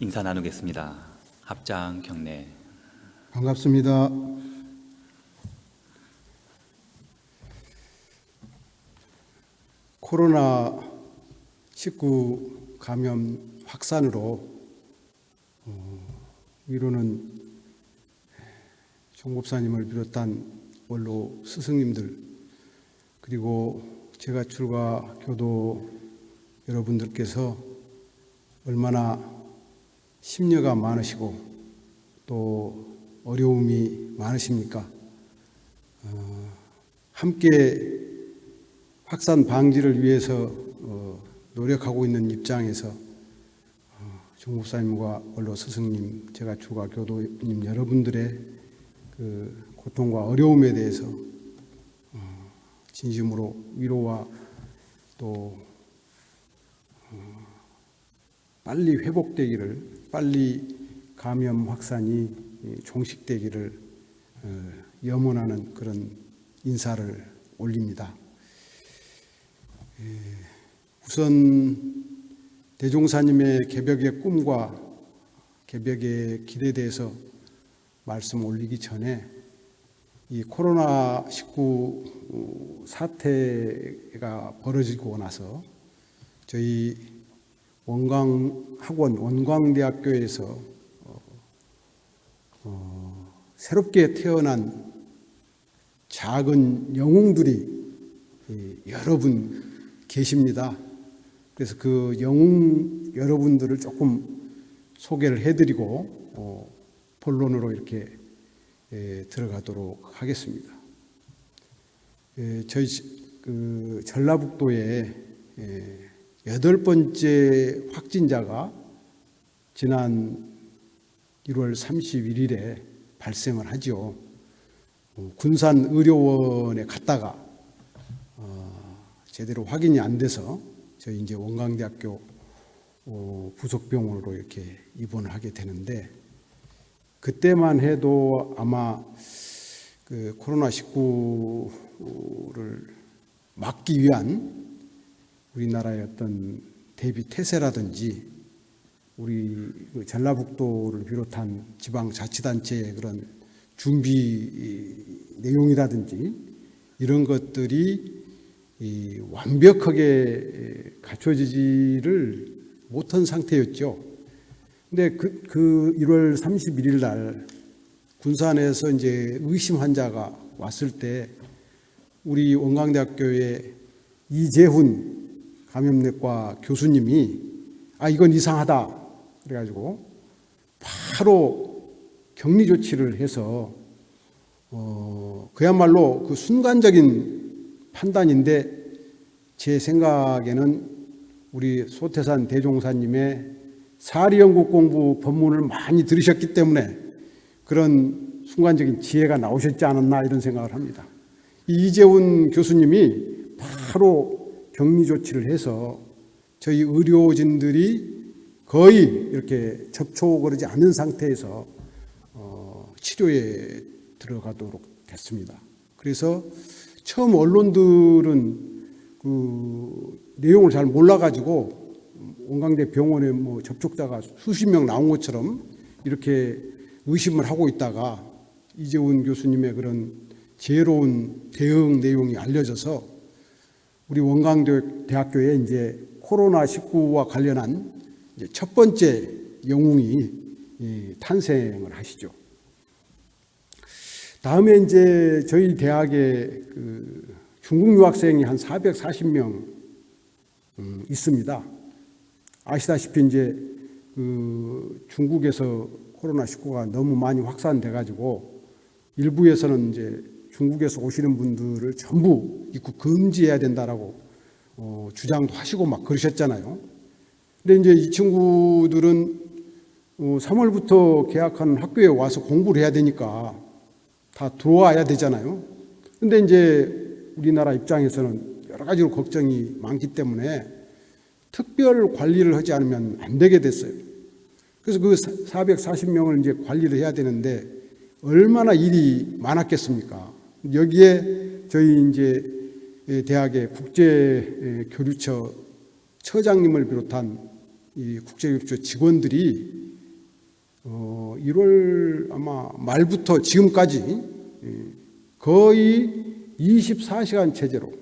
인사 나누겠습니다. 합장 경례. 반갑습니다. 코로나 19 감염 확산으로 어, 위로는 종법사님을 비롯한 원로 스승님들 그리고 제가 출가 교도 여러분들께서 얼마나 심려가 많으시고 또 어려움이 많으십니까? 어, 함께 확산 방지를 위해서 어, 노력하고 있는 입장에서 어, 종목사님과 원로 스승님, 제가 주가 교도님 여러분들의 그 고통과 어려움에 대해서 어, 진심으로 위로와 또 어, 빨리 회복되기를 빨리 감염 확산이 종식되기를 어, 염원하는 그런 인사를 올립니다. 에, 우선 대종사님의 개벽의 꿈과 개벽의 길에 대해서 말씀 올리기 전에 이 코로나 19 사태가 벌어지고 나서 저희 원광 학원 원광대학교에서 어, 어, 새롭게 태어난 작은 영웅들이 이, 여러분 계십니다. 그래서 그 영웅 여러분들을 조금 소개를 해드리고 어, 본론으로 이렇게 에, 들어가도록 하겠습니다. 에, 저희 그 전라북도에 에, 여덟 번째 확진자가 지난 1월 31일에 발생을 하죠. 어, 군산 의료원에 갔다가 어, 제대로 확인이 안 돼서 저희 이제 원광대학교 어, 부속병원으로 이렇게 입원을 하게 되는데 그때만 해도 아마 그 코로나 19를 막기 위한 우리나라의 어떤 대비 태세라든지 우리 그 전라북도를 비롯한 지방 자치단체의 그런 준비 내용이라든지 이런 것들이 이 완벽하게 갖춰지지를 못한 상태였죠. 근데 그, 그 1월 31일 날 군산에서 이제 의심 환자가 왔을 때 우리 원광대학교의 이재훈 감염내과 교수님이 아 이건 이상하다 그래가지고 바로 격리 조치를 해서 어 그야말로 그 순간적인 판단인데 제 생각에는 우리 소태산 대종사님의 사리연구 공부 법문을 많이 들으셨기 때문에 그런 순간적인 지혜가 나오셨지 않았나 이런 생각을 합니다. 이재훈 교수님이 바로 격리 조치를 해서 저희 의료진들이 거의 이렇게 접촉을 하지 않은 상태에서 어, 치료에 들어가도록 됐습니다. 그래서 처음 언론들은 그 내용을 잘 몰라가지고 원광대 병원에 뭐 접촉자가 수십 명 나온 것처럼 이렇게 의심을 하고 있다가 이재훈 교수님의 그런 지혜로운 대응 내용이 알려져서 우리 원광대학교에 이제 코로나 19와 관련한 첫 번째 영웅이 탄생을 하시죠. 다음에 이제 저희 대학에 그 중국 유학생이 한 440명 음, 있습니다. 아시다시피 이제 그 중국에서 코로나 19가 너무 많이 확산돼 가지고 일부에서는 이제 중국에서 오시는 분들을 전부 입국 금지해야 된다라고 어, 주장도 하시고 막 그러셨잖아요. 근데 이제 이 친구들은 어, 3월부터 계약한 학교에 와서 공부를 해야 되니까 다 들어와야 되잖아요. 근데 이제 우리나라 입장에서는 여러 가지로 걱정이 많기 때문에 특별 관리를 하지 않으면 안 되게 됐어요. 그래서 그 440명을 이제 관리를 해야 되는데 얼마나 일이 많았겠습니까? 여기에 저희 이제 대학의 국제 교류처 처장님을 비롯한 이 국제 교류처 직원들이 어, 1월 아마 말부터 지금까지 예, 거의 24시간 체제로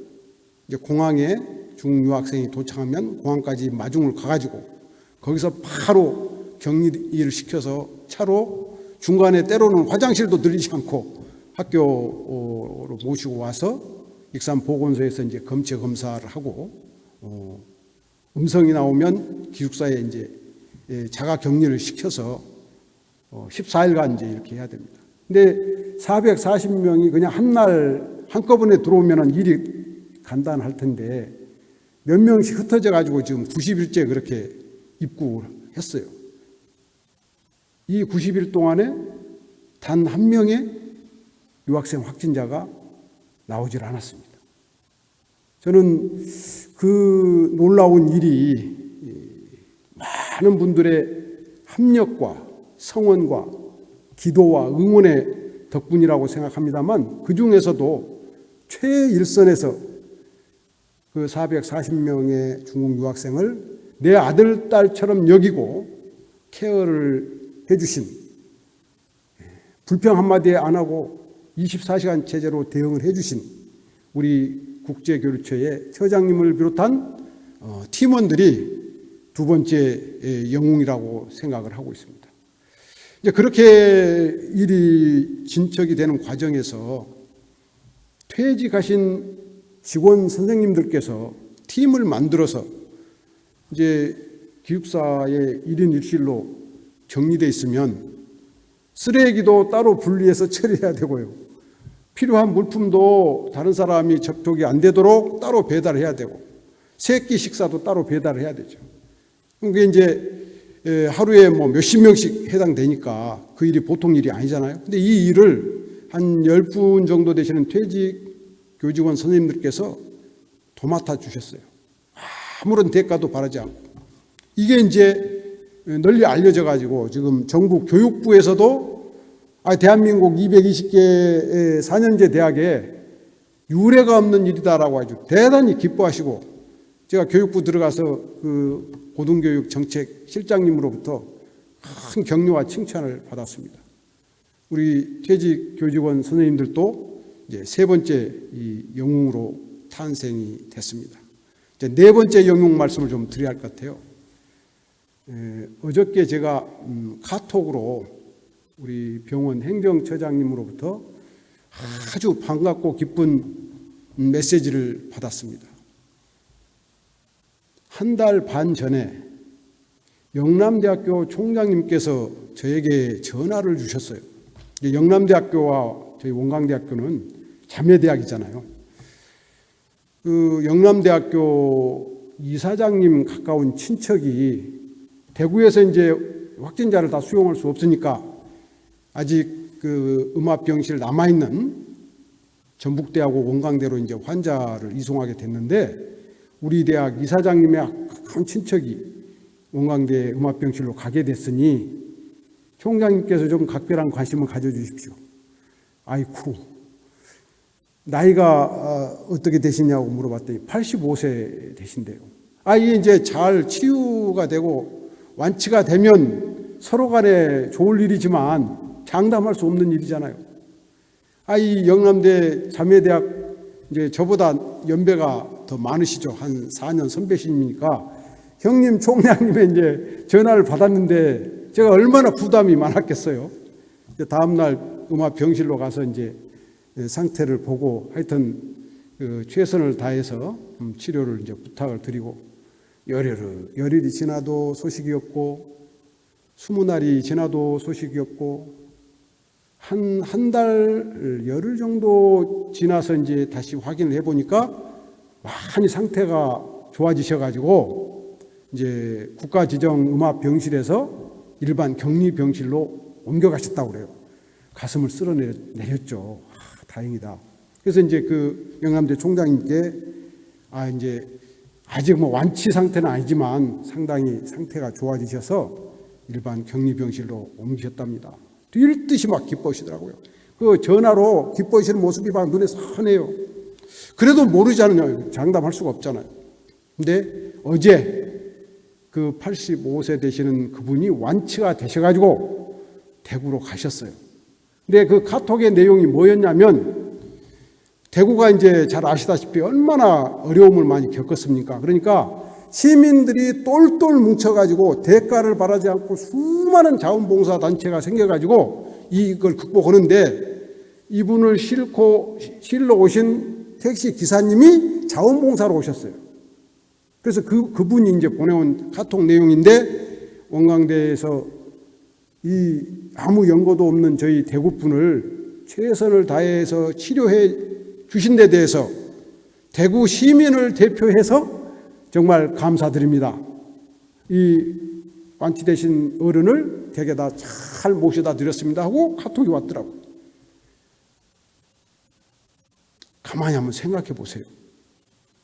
이제 공항에 중국 유학생이 도착하면 공항까지 마중을 가가지고 거기서 바로 격리를 시켜서 차로 중간에 때로는 화장실도 들리지 않고 학교로 모시고 와서 익산 보건소에서 이제 검체 검사를 하고 어, 음성이 나오면 기숙사에 이제 예, 자가 격리를 시켜서 어, 14일간 이제 이렇게 해야 됩니다. 근데 440명이 그냥 한 날 한꺼번에 들어오면 일이 간단할 텐데 몇 명씩 흩어져 가지고 지금 90일째 그렇게 입국을 했어요. 이 90일 동안에 단 한 명의 유학생 확진자가 나오질 않았습니다. 저는 그 놀라운 일이 많은 분들의 합력과 성원과 기도와 응원의 덕분이라고 생각합니다만 그 중에서도 최일선에서 그 440명의 중국 유학생을 내 아들, 딸처럼 여기고 케어를 해주신 불평 한마디 안 하고 24시간 체제로 대응을 해주신 우리 국제교류처의 처장님을 비롯한 어, 팀원들이 두 번째 예, 영웅이라고 생각을 하고 있습니다. 이제 그렇게 일이 진척이 되는 과정에서 퇴직하신 직원 선생님들께서 팀을 만들어서 이제 기숙사에 1인 1실로 격리돼 있으면 쓰레기도 따로 분리해서 처리해야 되고요. 필요한 물품도 다른 사람이 접촉이 안 되도록 따로 배달해야 되고 세끼 식사도 따로 배달해야 되죠. 그게 이제 에, 하루에 뭐 몇십 명씩 해당되니까 그 일이 보통 일이 아니잖아요. 근데 이 일을 한 열 분 정도 되시는 퇴직 교직원 선생님들께서 도맡아 주셨어요. 아무런 대가도 바라지 않고. 이게 이제 널리 알려져 가지고 지금 전국 교육부에서도 아, 대한민국 220개 4년제 대학에 유례가 없는 일이다라고 아주 대단히 기뻐하시고 제가 교육부 들어가서 그 고등교육 정책 실장님으로부터 큰 격려와 칭찬을 받았습니다. 우리 퇴직 교직원 선생님들도 이제 세 번째 이 영웅으로 탄생이 됐습니다. 이제 네 번째 영웅 말씀을 좀 드려야 할 것 같아요. 에, 어저께 제가 음, 카톡으로 우리 병원 행정처장님으로부터 아주 반갑고 기쁜 메시지를 받았습니다. 한 달 반 전에 영남대학교 총장님께서 저에게 전화를 주셨어요. 영남대학교와 저희 원광대학교는 자매대학이잖아요. 그 영남대학교 이사장님 가까운 친척이 대구에서 이제 확진자를 다 수용할 수 없으니까 아직 그 음압병실 남아있는 전북대하고 원광대로 이제 환자를 이송하게 됐는데 우리 대학 이사장님의 큰 친척이 원광대 음압병실로 가게 됐으니 총장님께서 좀 각별한 관심을 가져주십시오. 아이쿠 나이가 어, 어떻게 되시냐고 물어봤더니 85세 되신대요. 아 이게 이제 잘 치유가 되고 완치가 되면 서로 간에 좋을 일이지만 장담할 수 없는 일이잖아요. 아 이 영남대 자매대학 이제 저보다 연배가 더 많으시죠. 한 4년 선배시니까 형님 총장님의 이제 전화를 받았는데 제가 얼마나 부담이 많았겠어요. 다음 날 음압 병실로 가서 이제 상태를 보고 하여튼 그 최선을 다해서 음, 치료를 이제 부탁을 드리고 열흘 열흘이 지나도 소식이 없고 스무 날이 지나도 소식이 없고 한 한 달 열흘 정도 지나서 이제 다시 확인을 해보니까 많이 상태가 좋아지셔 가지고 이제 국가 지정 음압 병실에서 일반 격리 병실로 옮겨가셨다고 그래요. 가슴을 쓸어내렸죠. 아, 다행이다. 그래서 이제 그 영남대 총장님께 아 이제 아직 뭐 완치 상태는 아니지만 상당히 상태가 좋아지셔서 일반 격리 병실로 옮기셨답니다. 뛸 듯이 막 기뻐하시더라고요. 그 전화로 기뻐하시는 모습이 막 눈에 선해요. 그래도 모르잖아요. 장담할 수가 없잖아요. 근데 어제 그 85세 되시는 그분이 완치가 되셔가지고 대구로 가셨어요. 근데 그 카톡의 내용이 뭐였냐면 대구가 이제 잘 아시다시피 얼마나 어려움을 많이 겪었습니까? 그러니까 시민들이 똘똘 뭉쳐가지고 대가를 바라지 않고 수많은 자원봉사 단체가 생겨가지고 이걸 극복하는데 이분을 싣고 실러 오신 택시 기사님이 자원봉사로 오셨어요. 그래서 그 그분이 이제 보내온 카톡 내용인데 원광대에서 이 아무 연고도 없는 저희 대구분을 최선을 다해서 치료해 주신 데 대해서 대구 시민을 대표해서 정말 감사드립니다. 이 완치 되신 어른을 댁에다 잘 모셔다 드렸습니다 하고 카톡이 왔더라고요. 가만히 한번 생각해 보세요.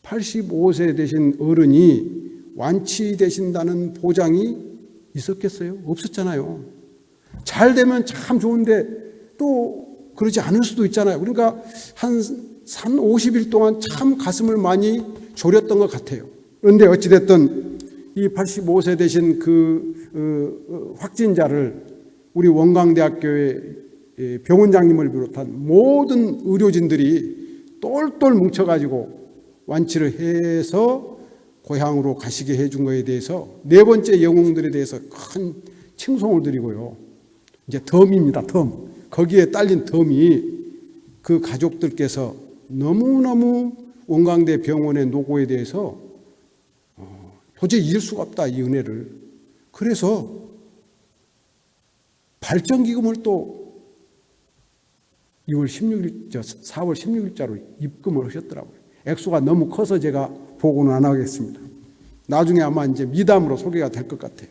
85세 되신 어른이 완치되신다는 보장이 있었겠어요? 없었잖아요. 잘 되면 참 좋은데 또 그러지 않을 수도 있잖아요. 그러니까 한, 한 50일 동안 참 가슴을 많이 졸였던 것 같아요. 그런데 어찌됐든 이 85세 되신 그 어, 어, 확진자를 우리 원광대학교의 예, 병원장님을 비롯한 모든 의료진들이 똘똘 뭉쳐가지고 완치를 해서 고향으로 가시게 해준 거에 대해서 네 번째 영웅들에 대해서 큰 칭송을 드리고요. 이제 덤입니다, 덤. 거기에 딸린 덤이 그 가족들께서 너무너무 원광대 병원의 노고에 대해서 어, 도저히 잊을 수가 없다, 이 은혜를. 그래서 발전기금을 또 6월 16일, 저 4월 16일자로 입금을 하셨더라고요. 액수가 너무 커서 제가 보고는 안 하겠습니다. 나중에 아마 이제 미담으로 소개가 될 것 같아요.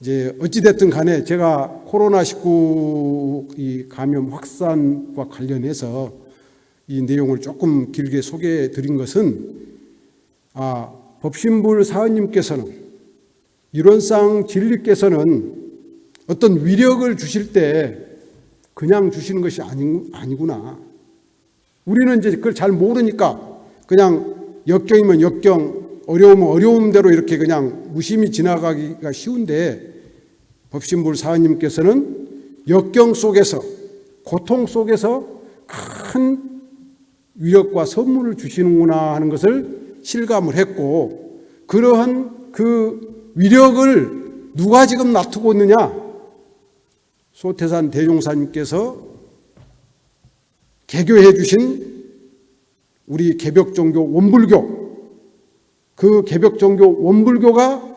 이제 어찌됐든 간에 제가 코로나19 이 감염 확산과 관련해서 이 내용을 조금 길게 소개해 드린 것은 아, 법신불 사원님께서는 이론상 진리께서는 어떤 위력을 주실 때 그냥 주시는 것이 아니, 아니구나. 우리는 이제 그걸 잘 모르니까 그냥 역경이면 역경, 어려우면 어려움대로 이렇게 그냥 무심히 지나가기가 쉬운데 법신불 사원님께서는 역경 속에서 고통 속에서 큰 위력과 선물을 주시는구나 하는 것을 실감을 했고 그러한 그 위력을 누가 지금 놔두고 있느냐? 소태산 대종사님께서 개교해 주신 우리 개벽종교 원불교 그 개벽종교 원불교가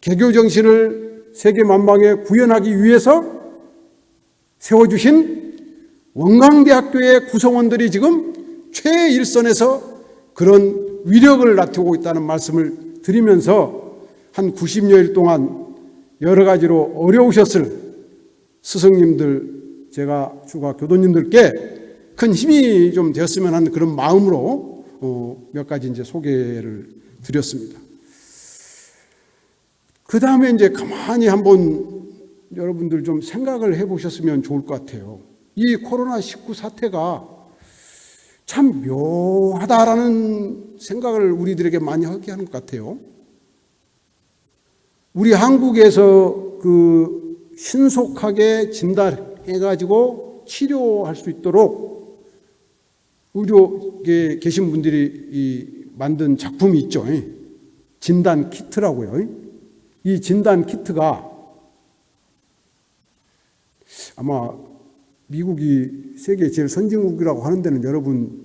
개교 정신을 세계 만방에 구현하기 위해서 세워주신 원광대학교의 구성원들이 지금 최일선에서 그런 위력을 나타내고 있다는 말씀을 드리면서 한 90여일 동안 여러 가지로 어려우셨을 스승님들, 제가 주가 교도님들께 큰 힘이 좀 되었으면 하는 그런 마음으로 어, 몇 가지 이제 소개를 드렸습니다. 그 다음에 이제 가만히 한번 여러분들 좀 생각을 해 보셨으면 좋을 것 같아요. 이 코로나19 사태가 참 묘하다라는 생각을 우리들에게 많이 하게 하는 것 같아요. 우리 한국에서 그 신속하게 진단해가지고 치료할 수 있도록 의료계에 계신 분들이 이 만든 작품이 있죠. 진단 키트라고요. 이 진단 키트가 아마 미국이 세계 제일 선진국이라고 하는 데는 여러분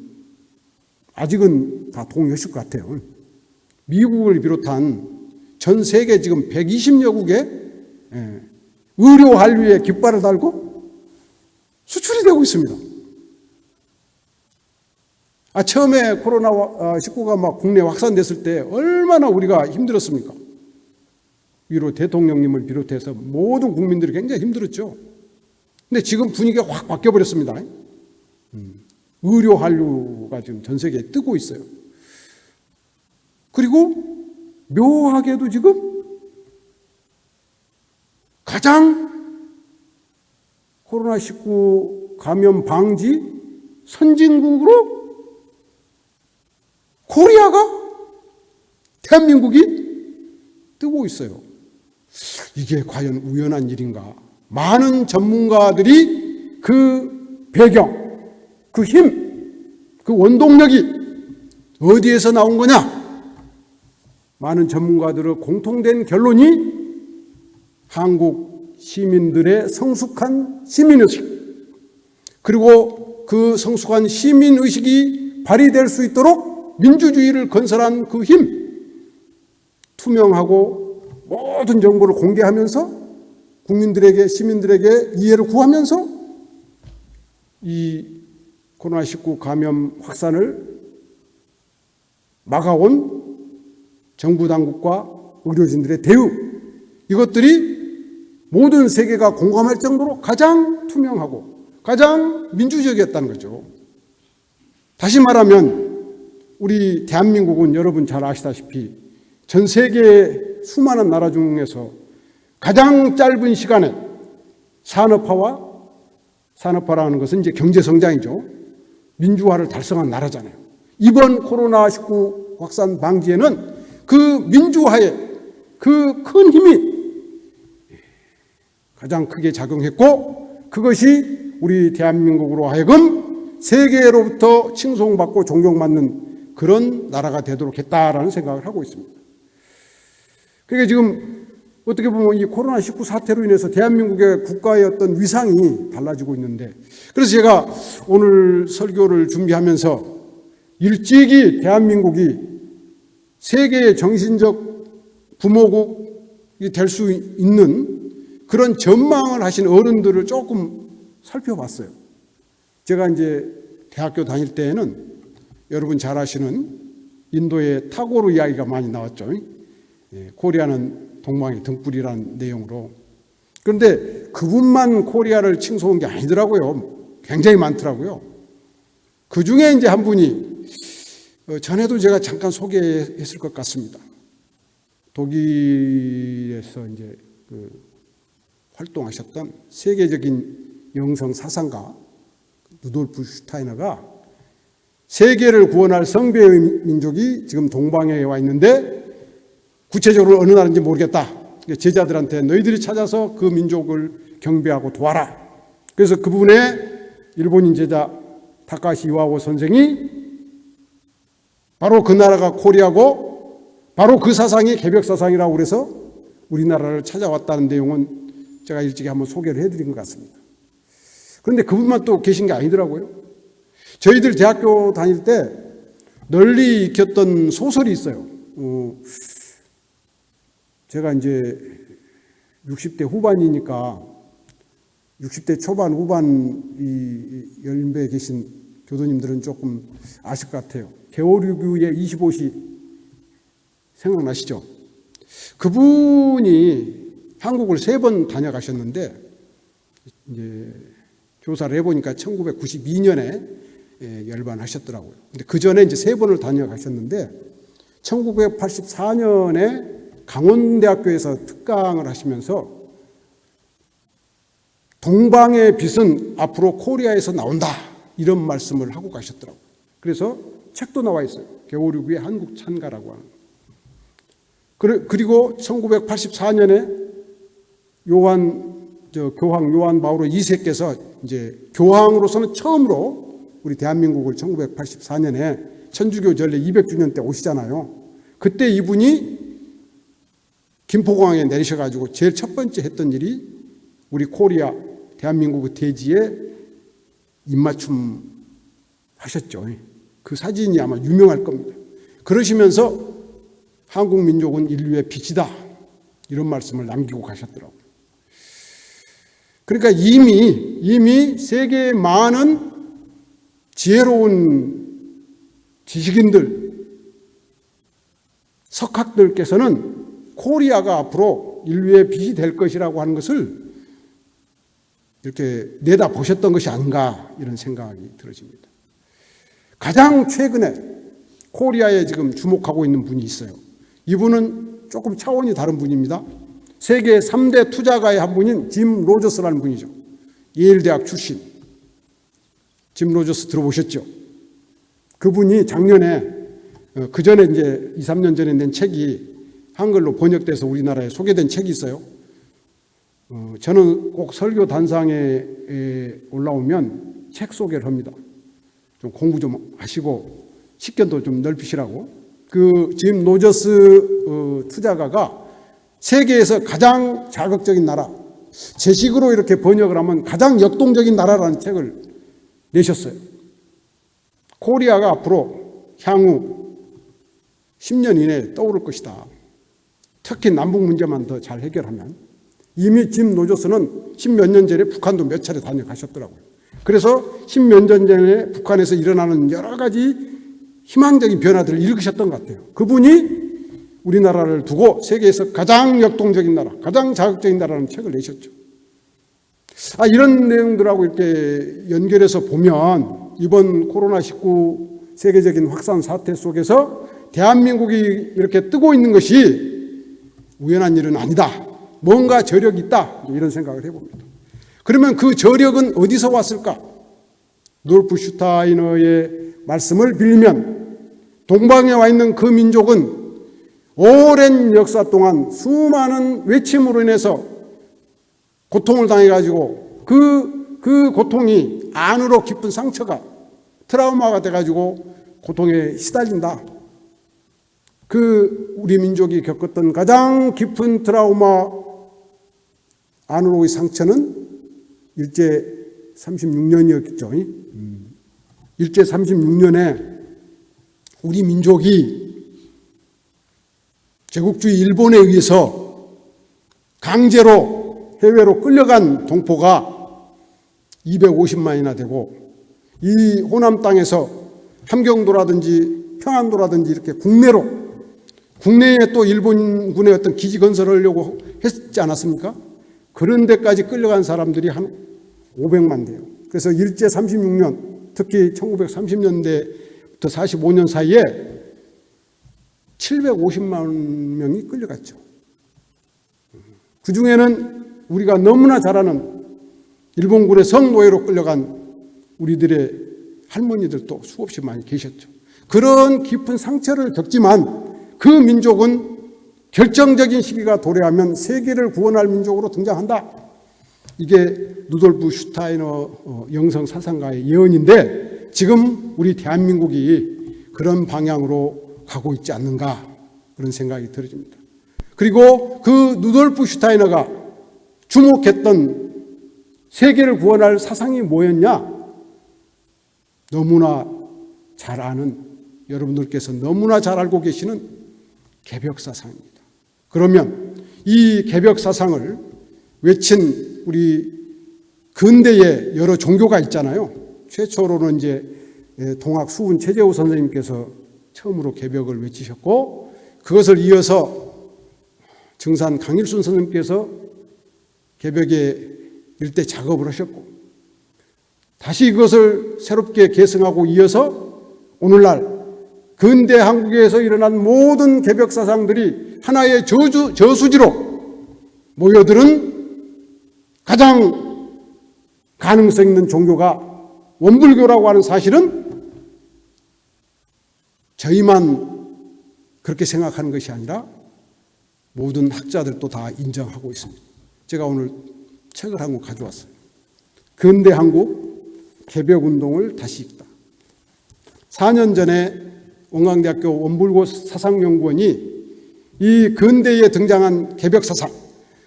아직은 다 동의하실 것 같아요. 미국을 비롯한 전 세계 지금 120여국에 예, 의료 한류에 깃발을 달고 수출이 되고 있습니다. 아, 처음에 코로나19가 막 국내에 확산됐을 때 얼마나 우리가 힘들었습니까? 위로 대통령님을 비롯해서 모든 국민들이 굉장히 힘들었죠. 근데 지금 분위기가 확 바뀌어버렸습니다. 음, 의료 한류가 지금 전 세계에 뜨고 있어요. 그리고 묘하게도 지금 가장 코로나19 감염 방지 선진국으로 코리아가 대한민국이 뜨고 있어요. 이게 과연 우연한 일인가? 많은 전문가들이 그 배경, 그 힘, 그 원동력이 어디에서 나온 거냐? 많은 전문가들의 공통된 결론이 한국 시민들의 성숙한 시민의식, 그리고 그 성숙한 시민의식이 발휘될 수 있도록 민주주의를 건설한 그 힘, 투명하고 모든 정보를 공개하면서 국민들에게, 시민들에게 이해를 구하면서 이 코로나19 감염 확산을 막아온 정부 당국과 의료진들의 대응, 이것들이 모든 세계가 공감할 정도로 가장 투명하고 가장 민주적이었다는 거죠. 다시 말하면 우리 대한민국은 여러분 잘 아시다시피 전 세계 수많은 나라 중에서 가장 짧은 시간에 산업화와 산업화라는 것은 이제 경제 성장이죠. 민주화를 달성한 나라잖아요. 이번 코로나19 확산 방지에는 그 민주화의 그 큰 힘이 가장 크게 작용했고 그것이 우리 대한민국으로 하여금 세계로부터 칭송받고 존경받는 그런 나라가 되도록 했다라는 생각을 하고 있습니다. 그러니까 지금 어떻게 보면 이 코로나19 사태로 인해서 대한민국의 국가의 어떤 위상이 달라지고 있는데 그래서 제가 오늘 설교를 준비하면서 일찍이 대한민국이 세계의 정신적 부모국이 될 수 있는 그런 전망을 하신 어른들을 조금 살펴봤어요. 제가 이제 대학교 다닐 때에는 여러분 잘 아시는 인도의 타고르 이야기가 많이 나왔죠. 예, 코리아는 동방의 등불이라는 내용으로. 그런데 그분만 코리아를 칭송한 게 아니더라고요. 굉장히 많더라고요. 그 중에 이제 한 분이 어, 전에도 제가 잠깐 소개했을 것 같습니다. 독일에서 이제 그 활동하셨던 세계적인 영성 사상가 루돌프 슈타이너가 세계를 구원할 성배의 민족이 지금 동방에 와 있는데 구체적으로 어느 나라인지 모르겠다. 제자들한테 너희들이 찾아서 그 민족을 경배하고 도와라. 그래서 그분의 일본인 제자 타카시 이와오 선생이 바로 그 나라가 코리아고 바로 그 사상이 개벽 사상이라고 그래서 우리나라를 찾아왔다는 내용은 제가 일찍이 한번 소개를 해드린 것 같습니다. 그런데 그분만 또 계신 게 아니더라고요. 저희들 대학교 다닐 때 널리 익혔던 소설이 있어요. 어, 제가 이제 60대 후반이니까 60대 초반 후반 이 연배에 계신 교도님들은 조금 아실 것 같아요. 개오류교의 25시 생각나시죠? 그분이 한국을 세 번 다녀가셨는데 이제 조사를 해보니까 1992년에 예, 열반하셨더라고요. 근데 그 전에 이제 세 번을 다녀가셨는데 1984년에 강원대학교에서 특강을 하시면서 동방의 빛은 앞으로 코리아에서 나온다 이런 말씀을 하고 가셨더라고요. 그래서 책도 나와 있어요. 개오류구의 한국 찬가라고 하는. 그리고 1984년에 요한 저 교황 요한 바오로 2세께서 이제 교황으로서는 처음으로 우리 대한민국을 1984년에 천주교 전례 200주년 때 오시잖아요. 그때 이분이 김포공항에 내리셔가지고 제일 첫 번째 했던 일이 우리 코리아 대한민국 대지에 입맞춤 하셨죠. 그 사진이 아마 유명할 겁니다. 그러시면서 한국 민족은 인류의 빛이다. 이런 말씀을 남기고 가셨더라고요. 그러니까 이미, 이미 세계의 많은 지혜로운 지식인들, 석학들께서는 코리아가 앞으로 인류의 빛이 될 것이라고 하는 것을 이렇게 내다 보셨던 것이 아닌가 이런 생각이 들어집니다. 가장 최근에 코리아에 지금 주목하고 있는 분이 있어요. 이분은 조금 차원이 다른 분입니다. 세계 3대 투자가의 한 분인 짐 로저스라는 분이죠. 예일 대학 출신. 짐 로저스 들어보셨죠? 그분이 작년에 어, 그 전에 이제 2, 3년 전에 낸 책이 한글로 번역돼서 우리나라에 소개된 책이 있어요. 어, 저는 꼭 설교 단상에 에, 올라오면 책 소개를 합니다. 좀 공부 좀 하시고 식견도 좀 넓히시라고. 그 짐 노저스 어, 투자가가 세계에서 가장 자극적인 나라, 제 식으로 이렇게 번역을 하면 가장 역동적인 나라라는 책을 내셨어요. 코리아가 앞으로 향후 10년 이내에 떠오를 것이다. 특히 남북 문제만 더 잘 해결하면 이미 짐 노조스는 십몇 년 전에 북한도 몇 차례 다녀가셨더라고요. 그래서 십몇 년 전에 북한에서 일어나는 여러 가지 희망적인 변화들을 읽으셨던 것 같아요. 그분이 우리나라를 두고 세계에서 가장 역동적인 나라, 가장 자극적인 나라라는 책을 내셨죠. 아, 이런 내용들하고 이렇게 연결해서 보면 이번 코로나19 세계적인 확산 사태 속에서 대한민국이 이렇게 뜨고 있는 것이 우연한 일은 아니다. 뭔가 저력이 있다. 이런 생각을 해봅니다. 그러면 그 저력은 어디서 왔을까? 노르프 슈타이너의 말씀을 빌리면 동방에 와 있는 그 민족은 오랜 역사 동안 수많은 외침으로 인해서 고통을 당해가지고 그, 그 고통이 안으로 깊은 상처가 트라우마가 돼가지고 고통에 시달린다. 그 우리 민족이 겪었던 가장 깊은 트라우마 안으로의 상처는 일제 36년이었겠죠. 음. 일제 36년에 우리 민족이 제국주의 일본에 의해서 강제로 해외로 끌려간 동포가 250만이나 되고 이 호남 땅에서 함경도라든지 평안도라든지 이렇게 국내로 국내에 또 일본군의 어떤 기지 건설을 하려고 했지 않았습니까? 그런 데까지 끌려간 사람들이 한 500만 돼요. 그래서 일제 36년, 특히 1930년대부터 45년 사이에 750만 명이 끌려갔죠. 그 중에는 우리가 너무나 잘 아는 일본군의 성노예로 끌려간 우리들의 할머니들도 수없이 많이 계셨죠. 그런 깊은 상처를 겪지만 그 민족은 결정적인 시기가 도래하면 세계를 구원할 민족으로 등장한다. 이게 누돌프 슈타이너 어, 영성 사상가의 예언인데 지금 우리 대한민국이 그런 방향으로 가고 있지 않는가 그런 생각이 들어집니다. 그리고 그 누돌프 슈타이너가 주목했던 세계를 구원할 사상이 뭐였냐? 너무나 잘 아는 여러분들께서 너무나 잘 알고 계시는 개벽 사상입니다. 그러면 이 개벽 사상을 외친 우리 근대의 여러 종교가 있잖아요. 최초로는 이제 동학 수훈 최재호 선생님께서 처음으로 개벽을 외치셨고 그것을 이어서 증산 강일순 선생님께서 개벽의 일대 작업을 하셨고 다시 이것을 새롭게 계승하고 이어서 오늘날 근대 한국에서 일어난 모든 개벽 사상들이 하나의 저주, 저수지로 모여들은 가장 가능성 있는 종교가 원불교라고 하는 사실은 저희만 그렇게 생각하는 것이 아니라 모든 학자들도 다 인정하고 있습니다. 제가 오늘 책을 한 권 가져왔어요. 근대 한국 개벽 운동을 다시 읽다. 4년 전에 원광대학교 원불고 사상연구원이 이 근대에 등장한 개벽 사상,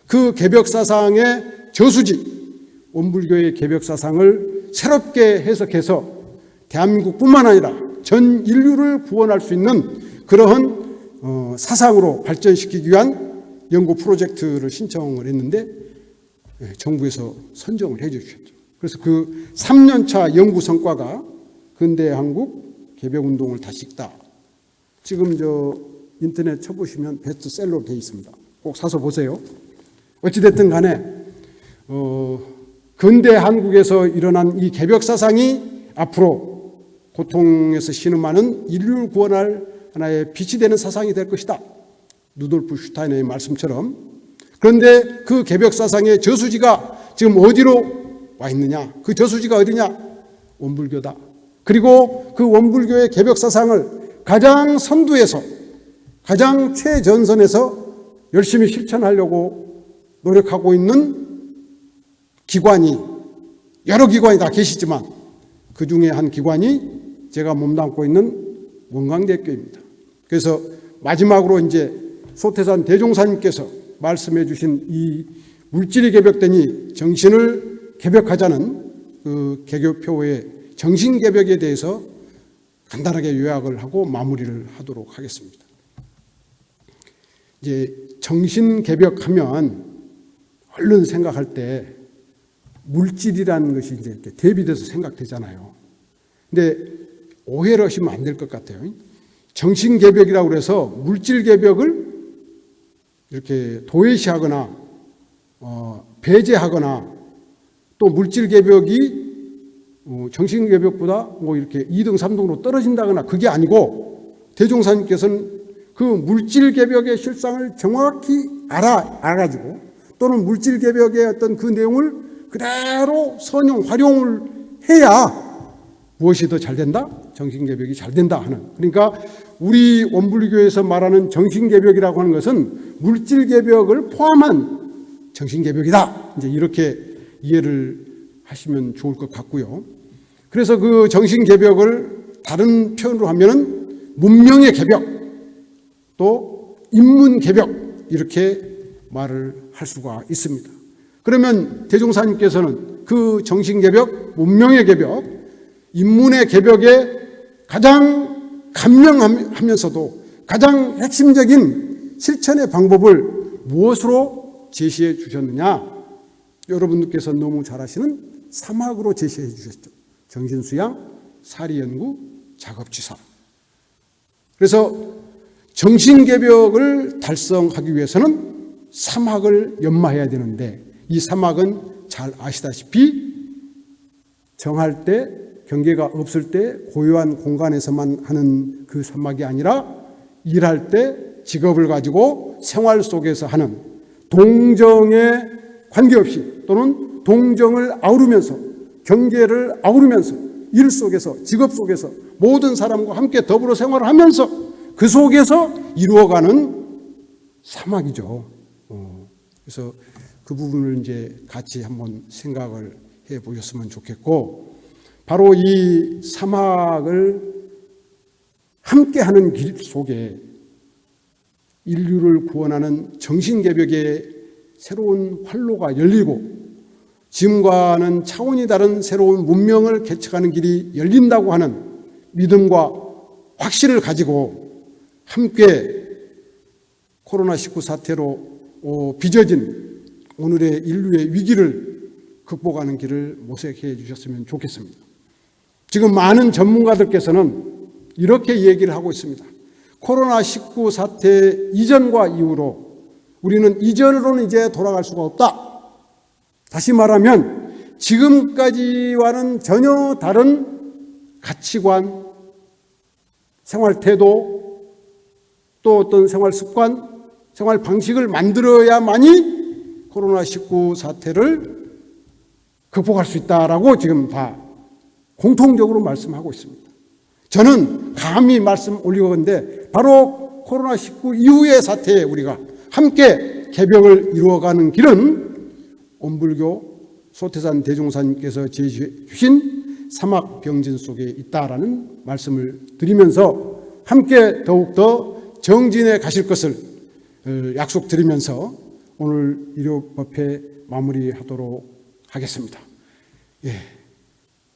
그 개벽 사상의 저수지, 원불교의 개벽 사상을 새롭게 해석해서 대한민국뿐만 아니라 전 인류를 구원할 수 있는 그러한 어, 사상으로 발전시키기 위한 연구 프로젝트를 신청을 했는데 예, 정부에서 선정을 해 주셨죠. 그래서 그 3년차 연구 성과가 근대 한국 개벽 운동을 다시 읽다. 지금 저 인터넷 쳐보시면 베스트셀러로 되어 있습니다. 꼭 사서 보세요. 어찌됐든 간에 어, 근대 한국에서 일어난 이 개벽 사상이 앞으로 고통에서 신음하는 인류를 구원할 하나의 빛이 되는 사상이 될 것이다. 누돌프 슈타인의 말씀처럼 그런데 그 개벽 사상의 저수지가 지금 어디로 와 있느냐? 그 저수지가 어디냐? 원불교다. 그리고 그 원불교의 개벽 사상을 가장 선두에서 가장 최전선에서 열심히 실천하려고 노력하고 있는 기관이 여러 기관이 다 계시지만 그 중에 한 기관이 제가 몸담고 있는 원광대교입니다. 그래서 마지막으로 이제 소태산 대종사님께서 말씀해 주신 이 물질이 개벽되니 정신을 개벽하자는 그 개교표의 정신 개벽에 대해서 간단하게 요약을 하고 마무리를 하도록 하겠습니다. 이제 정신 개벽하면 얼른 생각할 때 물질이라는 것이 이제 이렇게 대비돼서 생각되잖아요. 근데 오해를 하시면 안 될 것 같아요. 정신 개벽이라고 그래서 물질 개벽을 이렇게 도외시하거나 어, 배제하거나 또 물질 개벽이 어, 정신 개벽보다 뭐 이렇게 2등, 3등으로 떨어진다거나 그게 아니고 대종사님께서는 그 물질 개벽의 실상을 정확히 알아 알아가지고 또는 물질 개벽의 어떤 그 내용을 그대로 선용 활용을 해야 무엇이 더 잘 된다? 정신 개벽이 잘 된다 하는. 그러니까 우리 원불교에서 말하는 정신 개벽이라고 하는 것은 물질 개벽을 포함한 정신 개벽이다. 이제 이렇게 이해를 하시면 좋을 것 같고요. 그래서 그 정신 개벽을 다른 표현으로 하면은 문명의 개벽 또 인문 개벽 이렇게 말을 할 수가 있습니다. 그러면 대종사님께서는 그 정신 개벽, 문명의 개벽, 인문의 개벽에 가장 감명하면서도 가장 핵심적인 실천의 방법을 무엇으로 제시해 주셨느냐? 여러분들께서 너무 잘 아시는 사막으로 제시해 주셨죠. 정신수양, 사리연구, 작업지사. 그래서 정신개벽을 달성하기 위해서는 사막을 연마해야 되는데 이 사막은 잘 아시다시피 정할 때 경계가 없을 때 고요한 공간에서만 하는 그 사막이 아니라 일할 때 직업을 가지고 생활 속에서 하는 동정에 관계없이 또는 동정을 아우르면서 경계를 아우르면서 일 속에서 직업 속에서 모든 사람과 함께 더불어 생활을 하면서 그 속에서 이루어가는 사막이죠. 어, 그래서 그 부분을 이제 같이 한번 생각을 해 보셨으면 좋겠고 바로 이 사막을 함께 하는 길 속에 인류를 구원하는 정신개벽의 새로운 활로가 열리고 지금과는 차원이 다른 새로운 문명을 개척하는 길이 열린다고 하는 믿음과 확신을 가지고 함께 코로나19 사태로 어, 빚어진 오늘의 인류의 위기를 극복하는 길을 모색해 주셨으면 좋겠습니다. 지금 많은 전문가들께서는 이렇게 얘기를 하고 있습니다. 코로나19 사태 이전과 이후로 우리는 이전으로는 이제 돌아갈 수가 없다. 다시 말하면 지금까지와는 전혀 다른 가치관, 생활 태도, 또 어떤 생활 습관, 생활 방식을 만들어야만이 코로나19 사태를 극복할 수 있다라고 지금 다 공통적으로 말씀하고 있습니다. 저는 감히 말씀 올리건데 바로 코로나19 이후의 사태에 우리가 함께 개벽을 이루어가는 길은 온불교 소태산 대종사님께서 제시해 주신 사막 병진 속에 있다라는 말씀을 드리면서 함께 더욱더 정진해 가실 것을 어, 약속드리면서 오늘 일요법회 마무리하도록 하겠습니다. 예.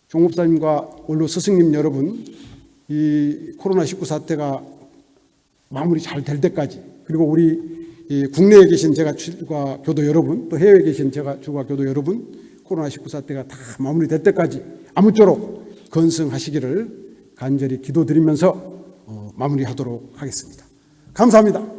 종목사님과 원로 스승님 여러분, 이 코로나19 사태가 마무리 잘 될 때까지 그리고 우리 이 국내에 계신 제가 주가 교도 여러분 또 해외에 계신 제가 주가 교도 여러분 코로나19 사태가 다 마무리될 때까지 아무쪼록 건승하시기를 간절히 기도드리면서 어, 마무리하도록 하겠습니다. 감사합니다.